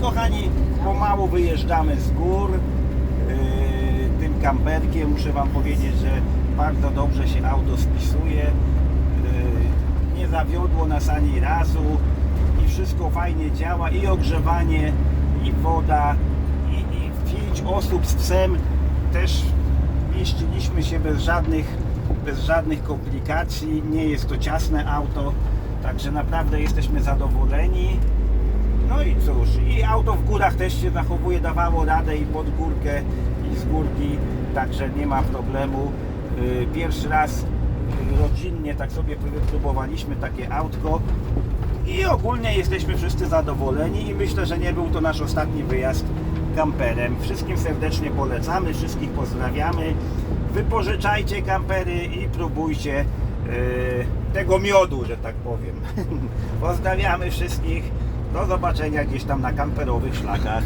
kochani, pomału wyjeżdżamy z gór. Yy, tym kamperkiem muszę Wam powiedzieć, że bardzo dobrze się auto spisuje. Yy, nie zawiodło nas ani razu i wszystko fajnie działa i ogrzewanie, i woda, i, i pięć osób z psem też mieściliśmy się bez żadnych, bez żadnych komplikacji. Nie jest to ciasne auto, także naprawdę jesteśmy zadowoleni. Górach też się zachowuje, dawało radę i pod górkę, i z górki, także nie ma problemu. Yy, Pierwszy raz rodzinnie tak sobie wypróbowaliśmy takie autko i ogólnie jesteśmy wszyscy zadowoleni i myślę, że nie był to nasz ostatni wyjazd kamperem. Wszystkim serdecznie polecamy, wszystkich pozdrawiamy. Wypożyczajcie kampery i próbujcie yy, tego miodu, że tak powiem. Pozdrawiamy wszystkich. Do zobaczenia gdzieś tam na kamperowych szlakach.